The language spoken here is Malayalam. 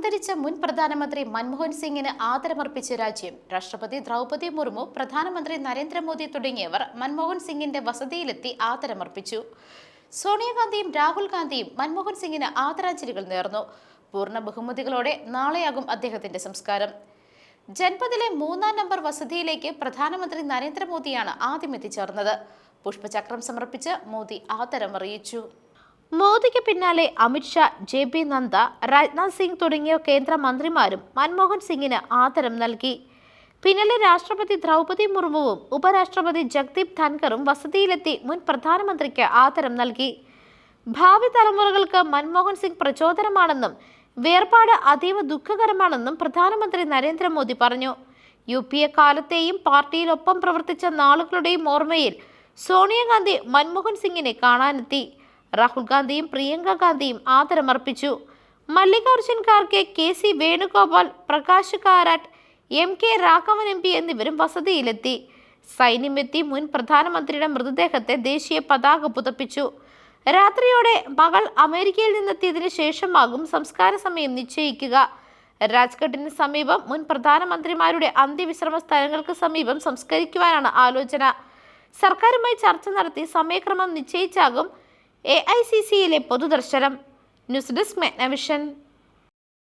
അന്തരിച്ച മുൻ പ്രധാനമന്ത്രി മൻമോഹൻ സിംഗിന് ആദരമർപ്പിച്ച രാജ്യം. രാഷ്ട്രപതി ദ്രൗപദി മുർമു പ്രധാനമന്ത്രി നരേന്ദ്രമോദി തുടങ്ങിയവർ മൻമോഹൻ സിംഗിന്റെ വസതിയിലെത്തി ആദരമർപ്പിച്ചു. സോണിയാഗാന്ധിയും രാഹുൽ ഗാന്ധിയും മൻമോഹൻ സിംഗിന് ആദരാഞ്ജലികൾ നേർന്നു. പൂർണ ബഹുമതികളോടെ നാളെയാകും അദ്ദേഹത്തിന്റെ സംസ്കാരം. ജൻപദിലെ മൂന്നാം നമ്പർ വസതിയിലേക്ക് പ്രധാനമന്ത്രി നരേന്ദ്രമോദിയാണ് ആദ്യം എത്തിച്ചേർന്നത്. പുഷ്പചക്രം സമർപ്പിച്ച് മോദി ആദരമറിയിച്ചു. മോദിക്ക് പിന്നാലെ അമിത്ഷാ ജെ പി നദ്ദ രാജ്നാഥ് സിംഗ് തുടങ്ങിയ കേന്ദ്രമന്ത്രിമാരും മൻമോഹൻ സിംഗിന് ആദരം നൽകി. പിന്നാലെ രാഷ്ട്രപതി ദ്രൗപതി മുർമുവും ഉപരാഷ്ട്രപതി ജഗ്ദീപ് ധൻഖറും വസതിയിലെത്തി മുൻ പ്രധാനമന്ത്രിക്ക് ആദരം നൽകി. ഭാവി തലമുറകൾക്ക് മൻമോഹൻ സിംഗ് പ്രചോദനമാണെന്നും വേർപാട് അതീവ ദുഃഖകരമാണെന്നും പ്രധാനമന്ത്രി നരേന്ദ്രമോദി പറഞ്ഞു. യു പി എ കാലത്തെയും പാർട്ടിയിലൊപ്പം പ്രവർത്തിച്ച നാളുകളുടെയും ഓർമ്മയിൽ സോണിയാഗാന്ധി മൻമോഹൻ സിംഗിനെ കാണാനെത്തി. രാഹുൽ ഗാന്ധിയും പ്രിയങ്ക ഗാന്ധിയും ആദരമർപ്പിച്ചു. Mallikarjun Kharge K C Venugopal Prakash Karat M K Raghavan M P എന്നിവരും വസതിയിലെത്തി. സൈന്യമെത്തി മുൻ പ്രധാനമന്ത്രിയുടെ മൃതദേഹത്തെ ദേശീയ പതാക പുതപ്പിച്ചു. രാത്രിയോടെ മകൾ അമേരിക്കയിൽ നിന്നെത്തിയതിനു ശേഷമാകും സംസ്കാര സമയം നിശ്ചയിക്കുക. രാജ്ഘട്ടിന് സമീപം മുൻ പ്രധാനമന്ത്രിമാരുടെ അന്ത്യവിശ്രമ സ്ഥലങ്ങൾക്ക് സമീപം സംസ്കരിക്കുവാനാണ് ആലോചന. സർക്കാരുമായി ചർച്ച നടത്തി സമയക്രമം നിശ്ചയിച്ചാകും എ ഐ സി സിയിലെ പൊതുദർശനം ന്യൂസ് ഡെസ്ക് മെഗ്നവിഷൻ.